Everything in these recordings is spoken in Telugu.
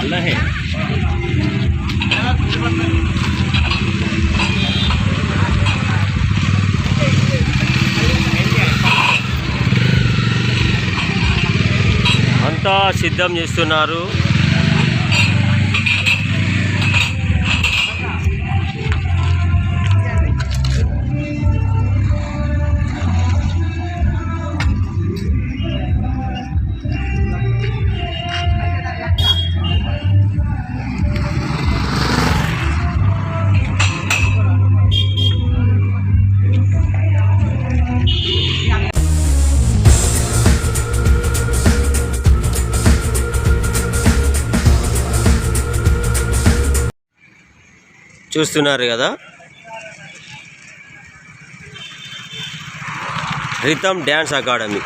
अल्लाह है అంతా సిద్ధం చేస్తున్నారు చూస్తున్నారు కదా. Rhythm dance academy.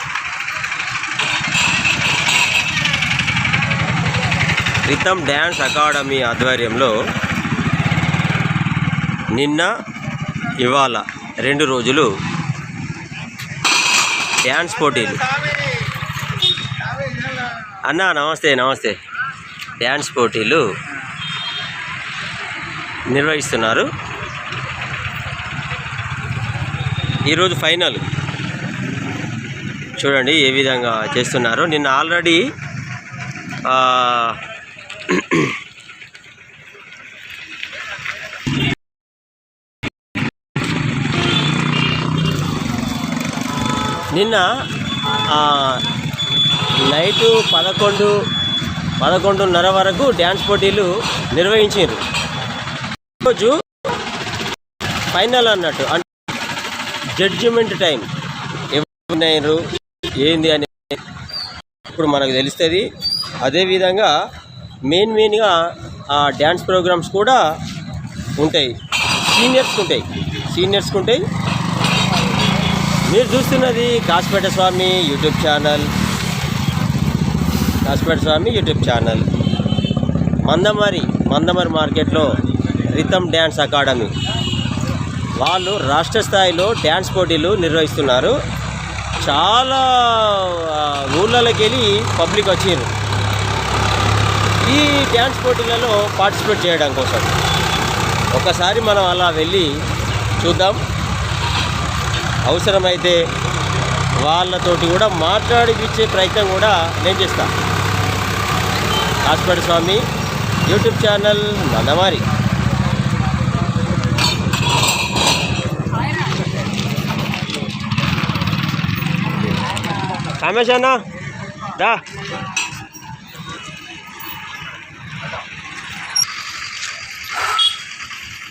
Rhythm dance academy ఆధ్వర్యంలో నిన్న ఇవాళ రెండు రోజులు డ్యాన్స్ పోటీలు. అన్న నమస్తే నమస్తే. డ్యాన్స్ పోటీలు నిర్వహిస్తున్నారు. ఈరోజు ఫైనల్. చూడండి ఏ విధంగా చేస్తున్నారు. నిన్న ఆల్రెడీ నిన్న నైటు పదకొండు పదకొండున్నర వరకు డ్యాన్స్ పోటీలు నిర్వహించారు రోజు ఫైనల్ అన్నట్టు. అంటే జడ్జిమెంట్ టైం ఎవరు ఏంది అని ఇప్పుడు మనకు తెలుస్తుంది. అదేవిధంగా మెయిన్ మెయిన్గా ఆ డ్యాన్స్ ప్రోగ్రామ్స్ కూడా ఉంటాయి. సీనియర్స్కి ఉంటాయి. సీనియర్స్కి ఉంటాయి. మీరు చూస్తున్నది Kasipeta Swamy YouTube channel. Kasipeta Swamy YouTube channel. Mandamarri Mandamarri మార్కెట్లో రితమ్ డ్యాన్స్ అకాడమీ. వాళ్ళు రాష్ట్ర స్థాయిలో డ్యాన్స్ పోటీలు నిర్వహిస్తున్నారు. చాలా ఆ, ఊళ్ళలోకి వెళ్ళి పబ్లిక్ వచ్చారు ఈ డ్యాన్స్ పోటీలలో పార్టిసిపేట్ చేయడం కోసం. ఒకసారి మనం అలా వెళ్ళి చూద్దాం. అవసరమైతే వాళ్ళతోటి కూడా మాట్లాడిపించే ప్రయత్నం కూడా నేను చేస్తాను కాసిపేట స్వామి యూట్యూబ్ ఛానల్ మందమారి కామేశ్ అన్న దా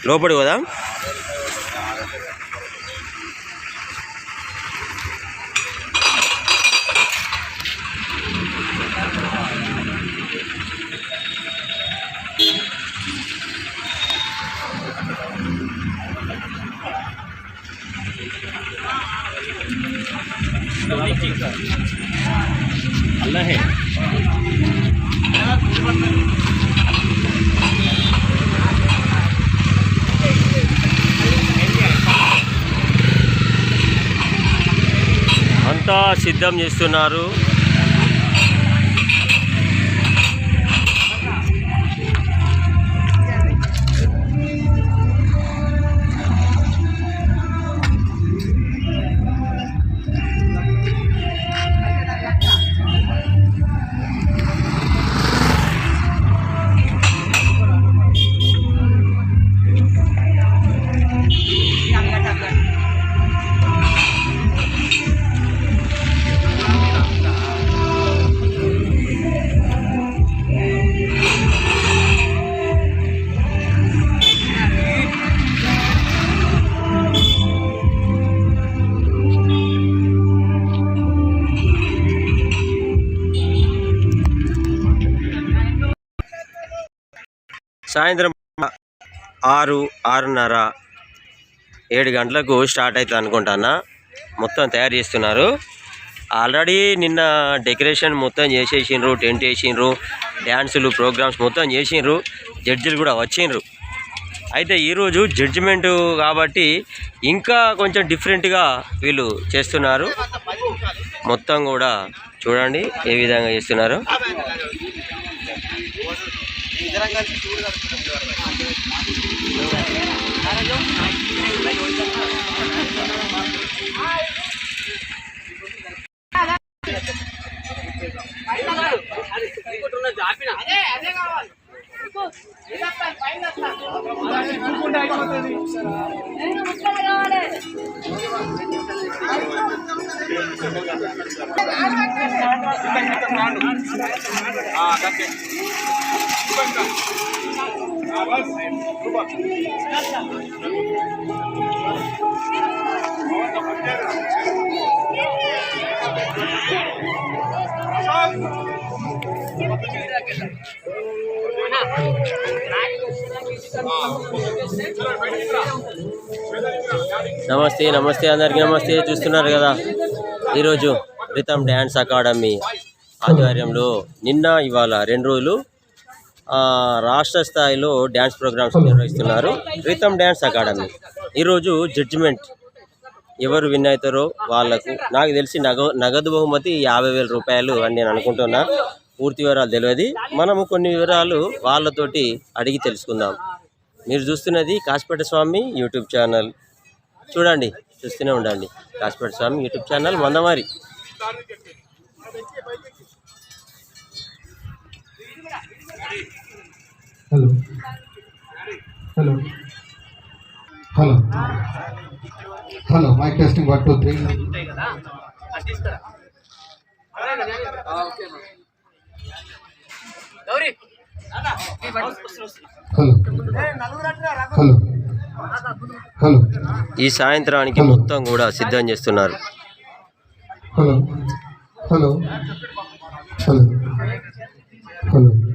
లోపడి పోదాం అంతా సిద్ధం చేస్తున్నారు. సాయంత్రం ఆరు ఆరున్నర ఏడు గంటలకు స్టార్ట్ అవుతుంది అనుకుంటానా? మొత్తం తయారు చేస్తున్నారు. ఆల్రెడీ నిన్న డెకరేషన్ మొత్తం చేసేసిండ్రు టెంట్ వేసిండ్రు డ్యాన్సులు ప్రోగ్రామ్స్ మొత్తం చేసిండ్రు జడ్జిలు కూడా వచ్చిండ్రు. అయితే ఈరోజు జడ్జిమెంట్ కాబట్టి ఇంకా కొంచెం డిఫరెంట్గా వీళ్ళు చేస్తున్నారు. మొత్తం కూడా చూడండి ఏ విధంగా చేస్తున్నారు. ఇద్దరం కలిసి చూడు ఆ కట్టే నమస్తే నమస్తే అందరికీ నమస్తే. చూస్తున్నారు కదా ఈరోజు రితం డ్యాన్స్ అకాడమీ ఆధ్వర్యంలో నిన్న ఇవాళ రెండు రోజులు రాష్ట్ర స్థాయిలో డ్యాన్స్ ప్రోగ్రామ్స్ నిర్వహిస్తున్నారు. Rhythm dance academy. ఈరోజు జడ్జిమెంట్ ఎవరు విన్ అవుతారో వాళ్ళకు నాకు తెలిసి నగ నగదు బహుమతి యాభై వేల రూపాయలు అని నేను అనుకుంటున్నా. పూర్తి వివరాలు తెలియదు. మనము కొన్ని వివరాలు వాళ్ళతోటి అడిగి తెలుసుకుందాం. మీరు చూస్తున్నది కాసిపేట స్వామి యూట్యూబ్ ఛానల్. చూడండి చూస్తూనే ఉండండి. Kasipeta Swamy YouTube channel Mandamarri. Hello. Hello. Hello. Hello mic testing one two three hello. Hello. Hello. ఈ సాయంత్రానికి మొత్తం కూడా సిద్ధం చేస్తున్నారు. హలో. హలో. హలో. హలో.